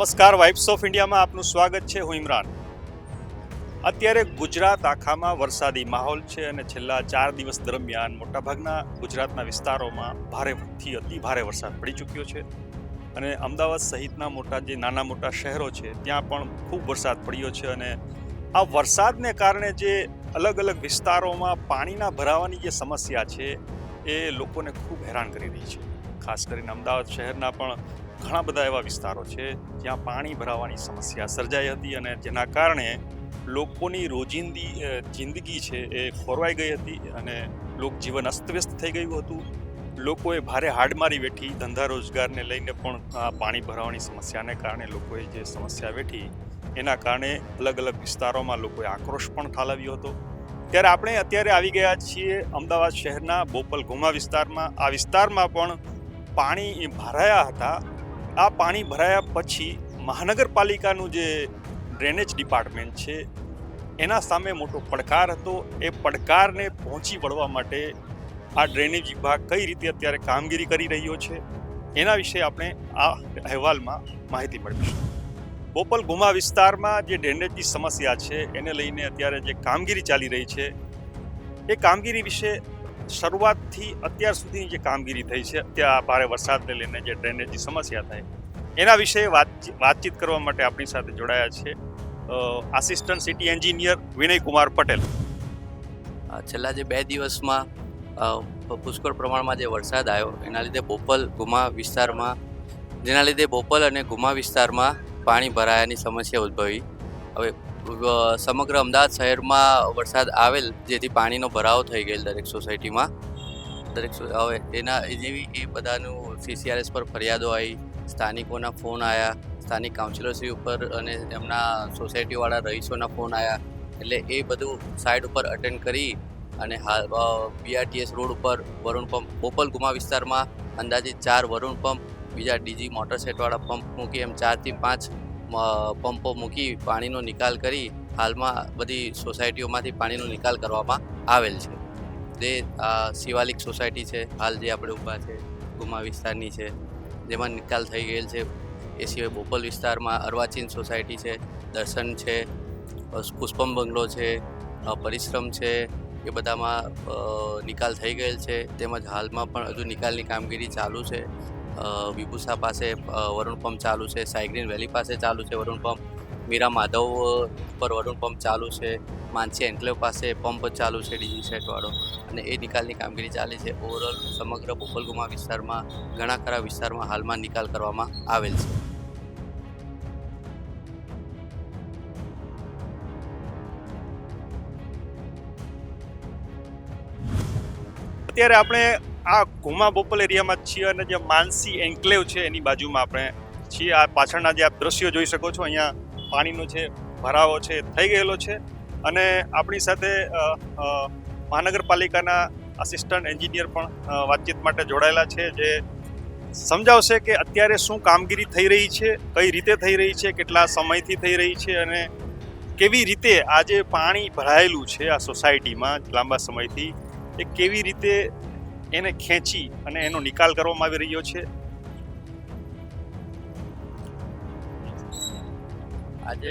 નમસ્કાર vibes of ઇન્ડિયામાં આપનું સ્વાગત છે. હું ઇમરાન. અત્યારે ગુજરાત આખામાં વરસાદી માહોલ છે અને છેલ્લા ચાર દિવસ દરમિયાન મોટાભાગના ગુજરાતના વિસ્તારોમાં ભારેથી અતિ ભારે વરસાદ પડી ચૂક્યો છે. અને અમદાવાદ સહિતના મોટા જે નાના મોટા શહેરો છે, ત્યાં પણ ખૂબ વરસાદ પડ્યો છે અને આ વરસાદને કારણે જે અલગ અલગ વિસ્તારોમાં પાણીના ભરાવાની જે સમસ્યા છે, એ લોકોને ખૂબ હેરાન કરી રહી છે. ખાસ કરીને અમદાવાદ શહેરના પણ ઘણા બધા એવા વિસ્તારો છે, જ્યાં પાણી ભરાવાની સમસ્યા સર્જાઈ હતી અને જેના કારણે લોકોની રોજિંદી જિંદગી છે એ ખોરવાઈ ગઈ હતી અને લોકજીવન અસ્તવ્યસ્ત થઈ ગયું હતું. લોકોએ ભારે હાડમારી વેઠી, ધંધા રોજગારને લઈને પણ આ પાણી ભરાવાની સમસ્યાને કારણે લોકોએ જે સમસ્યા વેઠી, એના કારણે અલગ અલગ વિસ્તારોમાં લોકોએ આક્રોશ પણ ઠાલવ્યો હતો. ત્યારે આપણે અત્યારે આવી ગયા છીએ અમદાવાદ શહેરના બોપલ ગુમા વિસ્તારમાં. આ વિસ્તારમાં પણ પાણી ભરાયા હતા. આ પાણી ભરાયા પછી મહાનગરપાલિકાનું જે ડ્રેનેજ ડિપાર્ટમેન્ટ છે, એના સામે મોટો પડકાર હતો. એ પડકારને પહોંચી વળવા માટે આ ડ્રેનેજ વિભાગ કઈ રીતે અત્યારે કામગીરી કરી રહ્યો છે, એના વિશે આપણે આ અહેવાલમાં માહિતી મેળવીશું બોપલ ગુમા વિસ્તારમાં જે ડ્રેનેજની સમસ્યા છે, એને લઈને અત્યારે જે કામગીરી ચાલી રહી છે, એ કામગીરી વિશે શરૂઆતથી અત્યાર સુધીની જે કામગીરી થઈ છે, ત્યાં ભારે વરસાદને લઈને જે ડ્રેનેજની સમસ્યા થાય, એના વિશે વાતચીત કરવા માટે આપણી સાથે જોડાયા છે assistant city engineer Vinay Kumar Patel છેલ્લા જે બે દિવસમાં પુષ્કળ પ્રમાણમાં જે વરસાદ આવ્યો, એના લીધે બોપલ ગુમા વિસ્તારમાં, જેના લીધે બોપલ અને ગુમા વિસ્તારમાં પાણી ભરાયાની સમસ્યા ઉદ્ભવી. હવે સમગ્ર અમદાવાદ શહેરમાં વરસાદ આવેલ, જેથી પાણીનો ભરાવો થઈ ગયેલ દરેક સોસાયટીમાં. દરેક હવે એના જેવી, એ બધાનું સીસીઆરએસ પર ફરિયાદો આવી, સ્થાનિકોના ફોન આવ્યા, સ્થાનિક કાઉન્સિલરશ્રી ઉપર અને એમના સોસાયટીવાળા રહીશોના ફોન આવ્યા. એટલે એ બધું સાઈડ ઉપર અટેન્ડ કરી અને હાલ બીઆરટીએસ રોડ ઉપર વરુણ પંપ બોપલ ગુમા વિસ્તારમાં અંદાજિત ચાર વરુણ પંપ, બીજા ડીજી મોટર સેટવાળા પંપ મૂકી એમ ચારથી પાંચ પંપો મૂકી પાણીનો નિકાલ કરી હાલમાં બધી સોસાયટીઓમાંથી પાણીનો નિકાલ કરવામાં આવેલ છે. જે શિવાલિક સોસાયટી છે, હાલ જે આપણે ઊભા છે, ગુમા વિસ્તારની છે, જેમાં નિકાલ થઈ ગયેલ છે. એ સિવાય બોપલ વિસ્તારમાં અર્વાચીન સોસાયટી છે, દર્શન છે પુષ્પમ બંગલો છે પરિશ્રમ છે, એ બધામાં નિકાલ થઈ ગયેલ છે. તેમજ હાલમાં પણ હજુ નિકાલની કામગીરી ચાલુ છે. વિભૂષા પાસે વરુણ પંપ ચાલુ છે, સાયગ્રીન વેલી પાસે ચાલુ છે વરુણ પંપ, મીરા માધવ પર વરુણ પંપ ચાલુ છે, માનસી એન્કલેવ પાસે પંપ ચાલુ છે ડીજી સેટવાળો. અને એ નિકાલની કામગીરી ચાલે છે. ઓવરઓલ સમગ્ર બોપલગુમા વિસ્તારમાં ઘણા ખરા વિસ્તારમાં હાલમાં નિકાલ કરવામાં આવેલ છે. અત્યારે આપણે આ ઘુમા બોપલ એરિયામાં જ છીએ અને જે માનસી એન્કલેવ છે એની બાજુમાં આપણે છીએ. આ પાછળના જે આપ દ્રશ્યો જોઈ શકો છો, અહીંયા પાણીનો છે ભરાવો છે, થઈ ગયેલો છે. અને આપણી સાથે મહાનગરપાલિકાના આસિસ્ટન્ટ એન્જિનિયર પણ વાતચીત માટે જોડાયેલા છે, જે સમજાવશે કે અત્યારે શું કામગીરી થઈ રહી છે, કઈ રીતે થઈ રહી છે, કેટલા સમયથી થઈ રહી છે અને કેવી રીતે આ જે પાણી ભરાયેલું છે આ સોસાયટીમાં લાંબા સમયથી, એ કેવી રીતે એને ખેંચી અને એનો નિકાલ કરવામાં આવી રહ્યો છે. આજે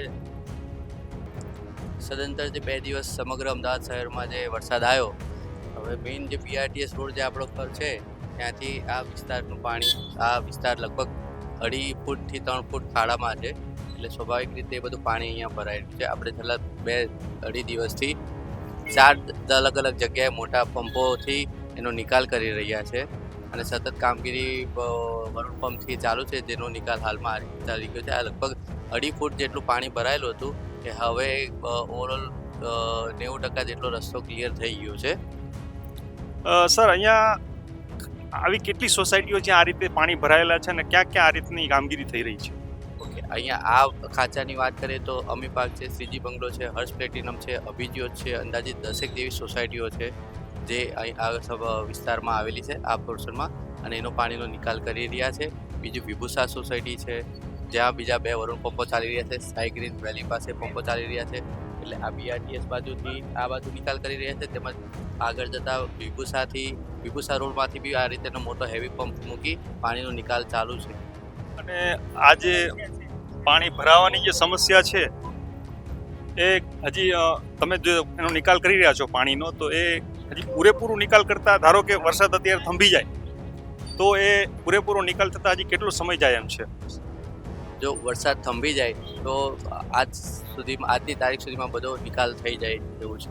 સદંતર જે બે દિવસ સમગ્ર અમદાવાદ શહેરમાં જે વરસાદ આવ્યો, હવે મેઇન જે બીઆરટીએસ રોડ જે આપણો ઘર છે, ત્યાંથી આ વિસ્તારનું પાણી, આ વિસ્તાર લગભગ અઢી ફૂટથી ત્રણ ફૂટ ખાડામાં છે. એટલે સ્વાભાવિક રીતે એ બધું પાણી અહીંયા ભરાયેલું છે. આપણે છેલ્લા બે અઢી દિવસથી ચાર અલગ અલગ જગ્યાએ મોટા પંપોથી એનો નિકાલ કરી રહ્યા છે અને સતત કામગીરી વરુણ પંપથી ચાલુ છે જેનો નિકાલ હાલમાં ચાલી ગયો છે. આ લગભગ અઢી ફૂટ જેટલું પાણી ભરાયેલું હતું કે હવે ઓવરઓલ નેવું ટકા જેટલો રસ્તો ક્લિયર થઈ ગયો છે. સર અહીંયા આવી કેટલી સોસાયટીઓ છે આ રીતે પાણી ભરાયેલા છે અને ક્યાં ક્યાં આ રીતની કામગીરી થઈ રહી છે? ઓકે અહીંયા આ ખાંચાની વાત કરીએ તો અમી પાર્ક છે શ્રીજી બંગલો છે હર્ષ પ્લેટિનમ છે અભિજ્યોત છે અંદાજિત દસેક જેવી સોસાયટીઓ છે. જે અહીં આ વિસ્તારમાં આવેલી છે, આ પોર્શનમાં, અને એનો પાણીનો નિકાલ કરી રહ્યા છે. બીજું વિભૂષા સોસાયટી છે, જ્યાં બીજા બે વરુણ પંપો ચાલી રહ્યા છે સાયગ્રીન વેલી પાસે પંપો ચાલી રહ્યા છે. એટલે આ બીઆરટીએસ બાજુથી આ બાજુ નિકાલ કરી રહ્યા છે, તેમજ આગળ જતા વિભૂષાથી, વિભૂષા રોડમાંથી બી આ રીતેનો મોટો હેવી પંપ મૂકી પાણીનો નિકાલ ચાલુ છે. અને આ જે પાણી ભરાવાની જે સમસ્યા છે, એ હજી તમે જો એનો નિકાલ કરી રહ્યા છો પાણીનો, તો એ હજી પૂરેપૂરું નિકાલ કરતા ધારો કે વરસાદ અત્યારે થંભી જાય તો એ પૂરેપૂરો નિકાલ થતા હજી કેટલો સમય જાય એમ છે? જો વરસાદ થંભી જાય તો આજ સુધીમાં આજની તારીખ સુધીમાં બધો નિકાલ થઈ જાય એવું છે.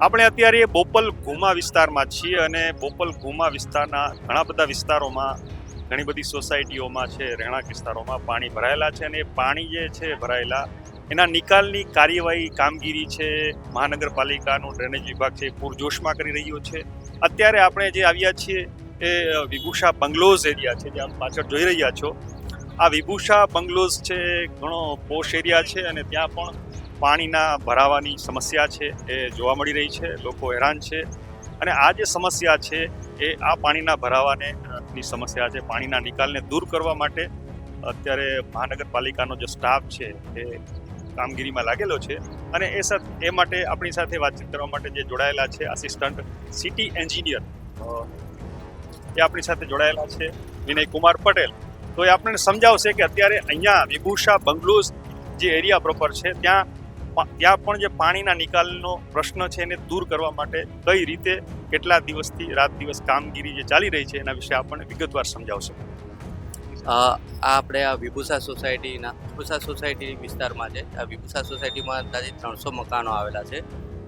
આપણે અત્યારે બોપલ ઘુમા વિસ્તારમાં છીએ અને બોપલ ઘુમા વિસ્તારના ઘણા બધા વિસ્તારોમાં ઘણી બધી સોસાયટીઓમાં છે, રહેણાંક વિસ્તારોમાં પાણી ભરાયેલા છે અને પાણી જે છે ભરાયેલા, એના નિકાલની કાર્યવાહી કામગીરી છે, મહાનગરપાલિકાનો ડ્રેનેજ વિભાગ છે પૂરજોશમાં કરી રહ્યો છે. અત્યારે આપણે જે આવ્યા છીએ એ વિભૂષા બંગલોઝ એરિયા છે, જે આપ પાછળ જોઈ રહ્યા છો. આ વિભૂષા બંગલોઝ છે, ઘણો પોશ એરિયા છે અને ત્યાં પણ પાણીના ભરાવાની સમસ્યા છે, એ જોવા મળી રહી છે, લોકો હેરાન છે. અને આ જે સમસ્યા છે એ આ પાણીના ભરાવાને ની સમસ્યા છે, પાણીના નિકાલને દૂર કરવા માટે અત્યારે મહાનગરપાલિકાનો જે સ્ટાફ છે એ કામગીરીમાં લાગેલો છે અને એ એ માટે આપણી સાથે વાતચીત કરવા માટે જે જોડાયેલા છે આસિસ્ટન્ટ સિટી એન્જિનિયર એ આપણી સાથે જોડાયેલા છે વિનય કુમાર પટેલ. તો એ આપણને સમજાવશે કે અત્યારે અહીંયા વિભૂષા બંગલોઝ જે એરિયા પ્રોપર છે, ત્યાં ત્યાં પણ જે પાણીના નિકાલનો પ્રશ્ન છે એને દૂર કરવા માટે કઈ રીતે કેટલા દિવસથી રાત દિવસ કામગીરી જે ચાલી રહી છે એના વિશે આપણને વિગતવાર સમજાવશે. આ આપણે આ વિભૂષા સોસાયટીના, વિભૂષા સોસાયટી વિસ્તારમાં છે. આ વિભૂષા સોસાયટીમાં અંદાજે ત્રણસો મકાનો આવેલા છે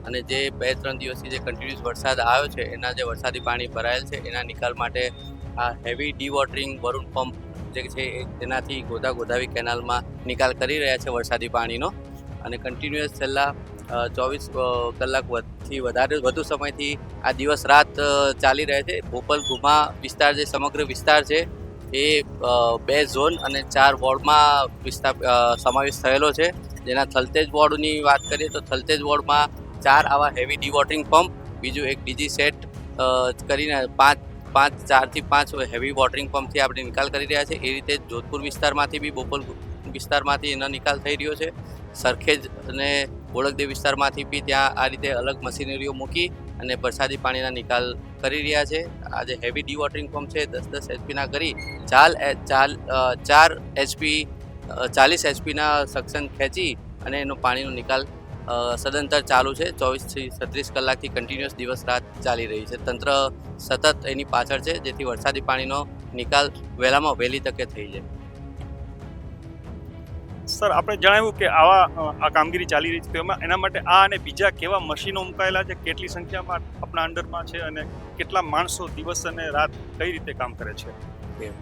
અને જે બે ત્રણ દિવસથી જે કન્ટિન્યુઅસ વરસાદ આવ્યો છે, એના જે વરસાદી પાણી ભરાયેલ છે, એના નિકાલ માટે આ હેવી ડીવોટરિંગ વરુણ પંપ જે છે, એ તેનાથી ગોદા ગોદાવી કેનાલમાં નિકાલ કરી રહ્યા છે વરસાદી પાણીનો. અને કન્ટિન્યુઅસ છેલ્લા ચોવીસ કલાકથી વધારે, વધુ સમયથી આ દિવસ રાત ચાલી રહે છે. ભોપલ, ગુમા વિસ્તાર જે સમગ્ર વિસ્તાર છે, એ બે ઝોન અને ચાર વોર્ડમાં વિસ્તાર સમાવેશ થયેલો છે. જેના થલતેજ વોર્ડની વાત કરીએ તો થલતેજ વોર્ડમાં ચાર આવા હેવી ડીવોટરિંગ પંપ બીજું એક ડીજી સેટ કરીને પાંચ પાંચ, ચારથી પાંચ હેવી વોટરિંગ પંપથી આપણે નિકાલ કરી રહ્યા છે. એ રીતે જોધપુર વિસ્તારમાંથી બી બોપલ વિસ્તારમાંથી એનો નિકાલ થઈ રહ્યો છે. સરખેજ અને બોળકદેવ વિસ્તારમાંથી બી ત્યાં આ રીતે અલગ મશીનરીઓ મૂકી અને વરસાદી પાણીના નિકાલ કરી રહ્યા છે. આજે હેવી ડીવોટરિંગ પંપ છે, દસ દસ એચપીના કરી ચાલ ચાલ ચાર એચપી ચાલીસ એચપીના સક્શન ખેંચી અને એનો પાણીનો નિકાલ સદંતર ચાલુ છે. ચોવીસથી છત્રીસ કલાકથી કન્ટિન્યુઅસ દિવસ રાત ચાલી રહી છે. તંત્ર સતત એની પાછળ છે, જેથી વરસાદી પાણીનો નિકાલ વહેલામાં વહેલી તકે થઈ જાય. સર, આપણે જણાવ્યું કે આવા આ કામગીરી ચાલી રહી છે. તેમાં એના માટે આ અને બીજા કેવા મશીનો મુકાયેલા છે? કેટલી સંખ્યામાં આપણા અંડરમાં છે અને કેટલા માણસો દિવસ અને રાત કઈ રીતે કામ કરે છે?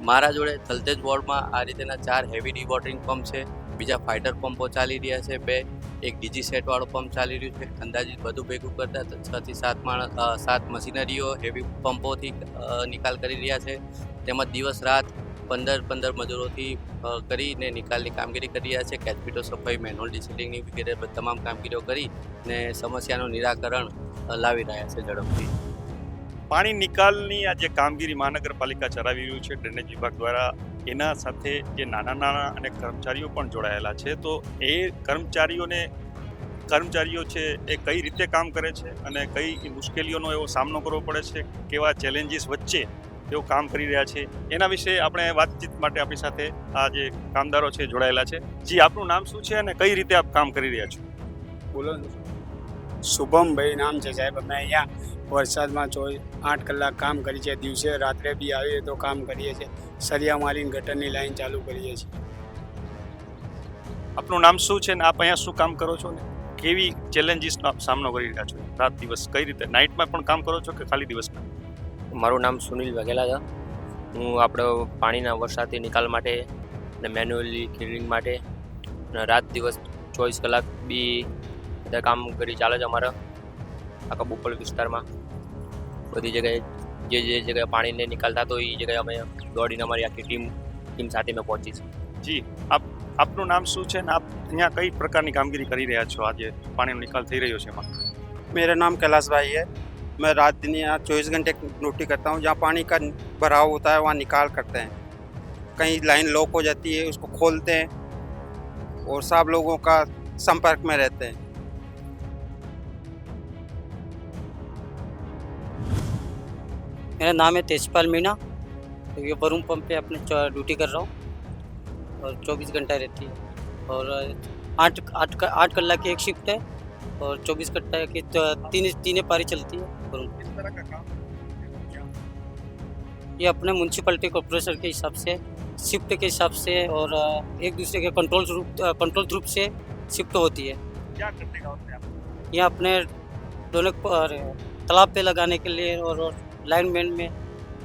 મારા જોડે થલતેજ વોર્ડમાં આ રીતેના ચાર હેવી ડીવોટરિંગ પંપ છે, બીજા ફાઇટર પંપો ચાલી રહ્યા છે, બે, એક ડીજી સેટવાળો પંપ ચાલી રહ્યું છે, અંદાજિત બધું ભેગું કરતા છ થી સાત માણસ સાત મશીનરીઓ હેવી પંપોથી નિકાલ કરી રહ્યા છે. તેમજ દિવસ, રાત પંદર પંદર મજૂરોથી કરીને નિકાલની કામગીરી કરી રહ્યા છે. કેચપીટો સફાઈ, મેન્યુઅલ ડિસિલિંગની વગેરે તમામ કામગીરીઓ કરી ને સમસ્યાનું નિરાકરણ લાવી રહ્યા છે ઝડપથી. પાણી નિકાલની આ જે કામગીરી મહાનગરપાલિકા ચલાવી રહ્યું છે, ડ્રેનેજ વિભાગ દ્વારા, એના સાથે જે નાના નાના અને કર્મચારીઓ પણ જોડાયેલા છે, તો એ કર્મચારીઓને, કર્મચારીઓ છે, એ કઈ રીતે કામ કરે છે અને કઈ મુશ્કેલીઓનો એવો સામનો કરવો પડે છે? કેવા ચેલેન્જીસ વચ્ચે તેઓ કામ કરી રહ્યા છે. એના વિશે આપણે વાતચીત માટે આપણી સાથે આ જે કામદારો છે જોડાયેલા છે. જી આપનું નામ શું છે અને કઈ રીતે આપ કામ કરી રહ્યા છો? બોલો શુભમભાઈ નામ છે સાહેબ. અમે અહીંયા વરસાદમાં ચો આઠ કલાક કામ કરીએ છીએ. દિવસે રાત્રે બી આવીએ તો કામ કરીએ છીએ. સરિયા મારીને ગટરની લાઈન ચાલુ કરીએ છીએ. આપનું નામ શું છે ને આપ અહીંયા શું કામ કરો છો ને? કેવી ચેલેન્જીસનો આપ સામનો કરી રહ્યા છો? રાત દિવસ કઈ રીતે? નાઇટમાં પણ કામ કરો છો કે ખાલી દિવસમાં? મારું નામ સુનિલ વાઘેલા છે. હું આપણો પાણીના વરસાદથી નિકાલ માટે અને મેન્યુઅલી ક્લિનિંગ માટે અને રાત દિવસ ચોવીસ કલાક બી બધા કામ કરી ચાલે છે અમારા આખા બોપલ વિસ્તારમાં. બધી જગ્યાએ જે જે જગ્યાએ પાણીને નિકાલ થતો એ જગ્યાએ અમે દોડીને અમારી આખી ટીમ ટીમ સાથે અમે પહોંચી છે જી આપ આપનું નામ શું છે ને આપ અહીંયા કઈ પ્રકારની કામગીરી કરી રહ્યા છો આજે? પાણીનો નિકાલ થઈ રહ્યો છે એમાં? મેરા નામ કૈલાશભાઈ હૈ मैं रात दिन यहाँ चौबीस घंटे ड्यूटी करता हूँ, जहाँ पानी का भराव होता है, वहाँ निकाल करते हैं। कहीं लाइन लॉक हो जाती है, उसको खोलते हैं और सब लोगों का संपर्क में रहते हैं। मेरा नाम है तेजपाल मीणा तो ये वरुण पंप पे अपने ड्यूटी कर रहा हूँ और 24 घंटा रहती है। और आठ आठ आठ कलाक की एक शिफ्ट है। और 24 घंटा की तो तीन तीन पारी चलती है। वरुण तरह का ये अपने म्यूनसिपलिटी कॉर्पोरेशन के हिसाब से शिफ्ट के हिसाब से और एक दूसरे के कंट्रोल रूप कंट्रोल रूप से शिफ्ट होती है। क्या करने का होता है आपको? ये अपने दोनों तालाब पे लगाने के लिए और, और लाइनमैन में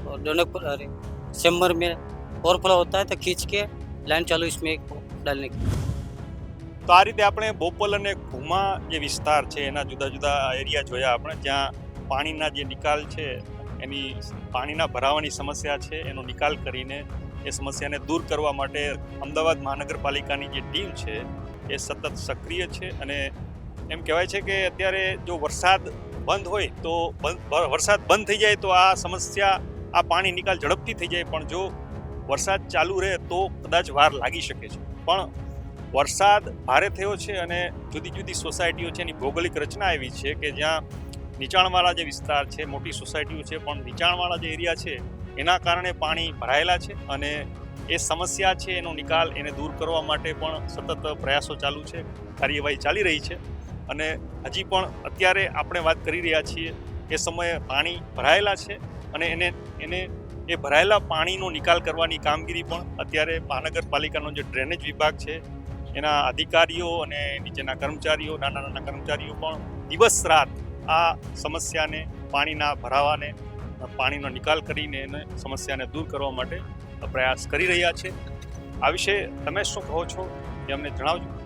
और दोनों अरे चेम्बर में ओवरफ्लो होता है तो खींच के लाइन चालू इसमें डालने की તો આ રીતે આપણે બોપલ અને ઘુમા જે વિસ્તાર છે, એના જુદા જુદા એરિયા જોયા આપણે, જ્યાં પાણીના જે નિકાલ છે, એની પાણીના ભરાવાની સમસ્યા છે, એનો નિકાલ કરીને એ સમસ્યાને દૂર કરવા માટે અમદાવાદ મહાનગરપાલિકાની જે ટીમ છે, એ સતત સક્રિય છે અને એમ કહેવાય છે કે અત્યારે જો વરસાદ બંધ હોય તો વરસાદ બંધ થઈ જાય તો આ સમસ્યા, આ પાણી નિકાલ ઝડપથી થઈ જાય, પણ જો વરસાદ ચાલુ રહે તો કદાચ વાર લાગી શકે છે. પણ વરસાદ ભારે થયો છે અને જુદી જુદી સોસાયટીઓ છે એની ભૌગોલિક રચના એવી છે કે જ્યાં નીચાણવાળા જે વિસ્તાર છે, મોટી સોસાયટીઓ છે, પણ નીચાણવાળા જે એરિયા છે, એના કારણે પાણી ભરાયેલા છે અને એ સમસ્યા છે એનો નિકાલ એને દૂર કરવા માટે પણ સતત પ્રયાસો ચાલુ છે, કાર્યવાહી ચાલી રહી છે. અને હજી પણ અત્યારે આપણે વાત કરી રહ્યા છીએ એ સમયે પાણી ભરાયેલા છે અને એને એને, એ ભરાયેલા પાણીનો નિકાલ કરવાની કામગીરી પણ અત્યારે મહાનગરપાલિકાનો જે ડ્રેનેજ વિભાગ છે એના અધિકારીઓ અને નીચેના કર્મચારીઓ, નાના નાના કર્મચારીઓ પણ દિવસ રાત આ સમસ્યાને, પાણીના ભરાવાને, પાણીનો નિકાલ કરીને એને સમસ્યાને દૂર કરવા માટે પ્રયાસ કરી રહ્યા છે. આ વિશે તમે શું કહો છો એ અમને જણાવજો.